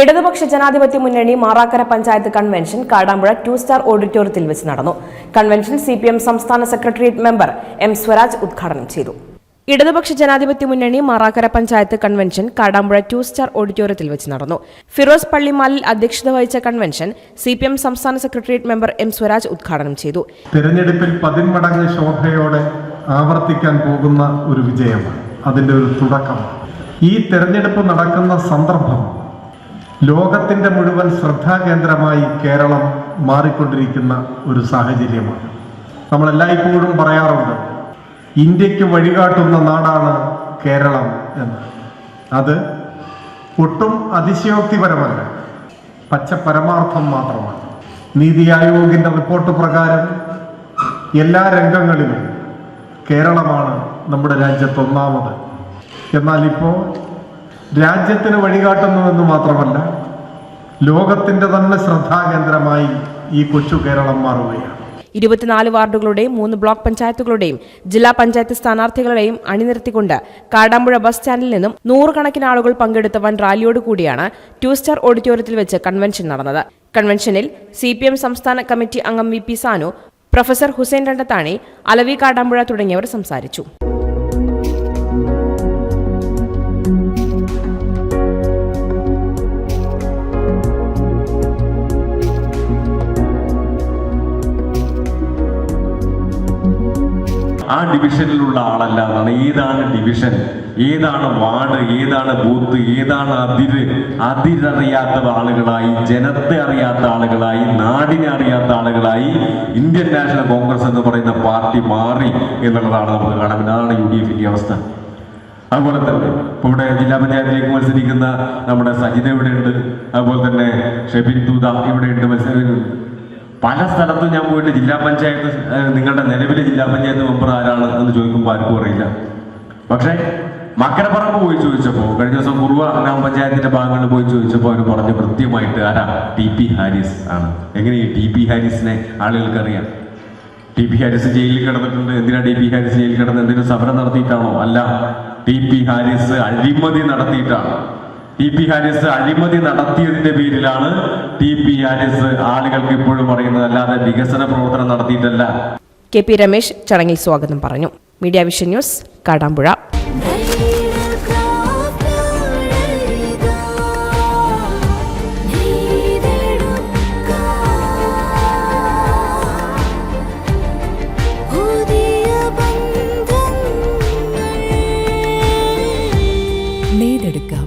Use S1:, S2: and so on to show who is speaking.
S1: ഇടതുപക്ഷ ജനാധിപത്യ മുന്നണി Marakkara panchayat convention Kadampuzha two star ഓഡിറ്റോറിയത്തിൽ വെച്ച് നടന്നു. കൺവെൻഷൻ സി സംസ്ഥാന സെക്രട്ടേറിയറ്റ് മെമ്പർ എം സ്വരാജ് ഉദ്ഘാടനം ചെയ്തു. ഇടതുപക്ഷ ജനാധിപത്യ മുന്നണി Marakkara panchayat convention Kadampuzha two star ഓഡിറ്റോറിയത്തിൽ വെച്ച് നടന്നു. ഫിറോസ് പള്ളിമാലിൽ അധ്യക്ഷത വഹിച്ച കൺവെൻഷൻ സി പി എം സംസ്ഥാന സെക്രട്ടേറിയറ്റ് മെമ്പർ എം സ്വരാജ് ഉദ്ഘാടനം ചെയ്തു.
S2: തെരഞ്ഞെടുപ്പിൽ പതിന്മടങ്ങ് ശോഭയോടെ ആവർത്തിക്കാൻ പോകുന്ന ഒരു വിജയമാണ്. അതിന്റെ ഒരു തുടക്കമാണ്. ഈ തെരഞ്ഞെടുപ്പ് നടക്കുന്ന സന്ദർഭം ലോകത്തിന്റെ മുഴുവൻ ശ്രദ്ധാകേന്ദ്രമായി കേരളം മാറിക്കൊണ്ടിരിക്കുന്ന ഒരു സാഹചര്യമാണ്. നമ്മൾ എല്ലായ്പ്പോഴും പറയാറുണ്ട് ഇന്ത്യയ്ക്ക് വഴികാട്ടുന്ന നാടാണ് കേരളം എന്ന്. അത് ഒട്ടും അതിശയോക്തിപരമല്ല പച്ച പരമാർത്ഥം മാത്രമാണ്. നീതി ആയോഗിന്റെ റിപ്പോർട്ട് പ്രകാരം എല്ലാ രംഗങ്ങളിലും കേരളമാണ് നമ്മുടെ രാജ്യത്ത് ഒന്നാമത്. എന്നാൽ ഇപ്പോൾ രാജ്യത്തിന് വഴികാട്ടുന്നുവെന്ന് മാത്രമല്ല ലോകത്തിന്റെ തന്നെ ശ്രദ്ധാകേന്ദ്രമായി ഈ കൊച്ചു കേരളം മാറുകയാണ്.
S1: ഇരുപത്തിനാല് വാർഡുകളുടെയും മൂന്ന് ബ്ലോക്ക് പഞ്ചായത്തുകളുടെയും ജില്ലാ പഞ്ചായത്ത് സ്ഥാനാർത്ഥികളെയും അണിനിരത്തിക്കൊണ്ട് കാടാമ്പുഴ ബസ് സ്റ്റാൻഡിൽ നിന്നും നൂറുകണക്കിന് ആളുകൾ പങ്കെടുത്ത വൻ റാലിയോട് കൂടിയാണ് ടു സ്റ്റാർ ഓഡിറ്റോറിയത്തിൽ വെച്ച് കൺവെൻഷൻ നടന്നത്. കൺവെൻഷനിൽ സി സംസ്ഥാന കമ്മിറ്റി അംഗം വി സാനു പ്രൊഫസർ ഹുസൈൻ രണ്ടത്താണി അലവി കാടാമ്പുഴ തുടങ്ങിയവർ സംസാരിച്ചു.
S3: ആ ഡിവിഷനിലുള്ള ആളല്ല എന്നാണ്. ഏതാണ് ഡിവിഷൻ? ഏതാണ് വാർഡ്? ഏതാണ് ബൂത്ത്? ഏതാണ് അതിര്? അതിരറിയാത്ത ആളുകളായി ജനത്തെ അറിയാത്ത ആളുകളായി നാടിനെ അറിയാത്ത ആളുകളായി ഇന്ത്യൻ നാഷണൽ കോൺഗ്രസ് എന്ന് പറയുന്ന പാർട്ടി മാറി എന്നുള്ളതാണ് നമുക്ക് കാണാൻ അതാണ് യു ഡി എഫിന്റെ അവസ്ഥ. അതുപോലെ തന്നെ ഇപ്പോൾ ഇവിടെ ജില്ലാ പഞ്ചായത്തിലേക്ക് മത്സരിക്കുന്ന നമ്മുടെ സജിത ഇവിടെയുണ്ട്. അതുപോലെ തന്നെ ഷെബിൻ ദൂത ഇവിടെയുണ്ട്. മത്സരം പല സ്ഥലത്തും ഞാൻ പോയിട്ട് ജില്ലാ പഞ്ചായത്ത് നിങ്ങളുടെ നിലവിലെ ജില്ലാ പഞ്ചായത്ത് മെമ്പർ ആരാണ് എന്ന് ചോദിക്കുമ്പോൾ ആർക്കും അറിയില്ല. പക്ഷേ മക്കരപ്പറമ്പ് പോയി ചോദിച്ചപ്പോൾ കഴിഞ്ഞ ദിവസം കുറുവ ഗ്രാമപഞ്ചായത്തിന്റെ ഭാഗങ്ങളിൽ പോയി ചോദിച്ചപ്പോൾ അവർ പറഞ്ഞു കൃത്യമായിട്ട് ആരാ? ടി പി ഹാരിസ് ആണ്. എങ്ങനെ ഈ ടി പി ഹാരിസിനെ ആളുകൾക്ക് അറിയാം ടി പി ഹാരിസ് ജയിലിൽ കിടന്നിട്ടുണ്ട്. എന്തിനാ ടി പി ഹാരിസ് ജയിലിൽ കിടന്ന് എന്തിനും സമരം നടത്തിയിട്ടാണോ? അല്ല ടി പി ഹാരിസ് അഴിമതി നടത്തിയിട്ടാണ്. ടി പി ഹാരിസ് അഴിമതി നടത്തിയതിന്റെ പേരിലാണ് ടി പി ഹാരിസ് ആളുകൾക്ക് ഇപ്പോഴും പറയുന്നത് അല്ലാതെ വികസന പ്രവർത്തനം നടത്തിയിട്ടല്ല.
S1: കെ പി രമേശ് ചടങ്ങിൽ സ്വാഗതം പറഞ്ഞു. Media vision news Kadampuzha.
S4: നേടെടുക്കാം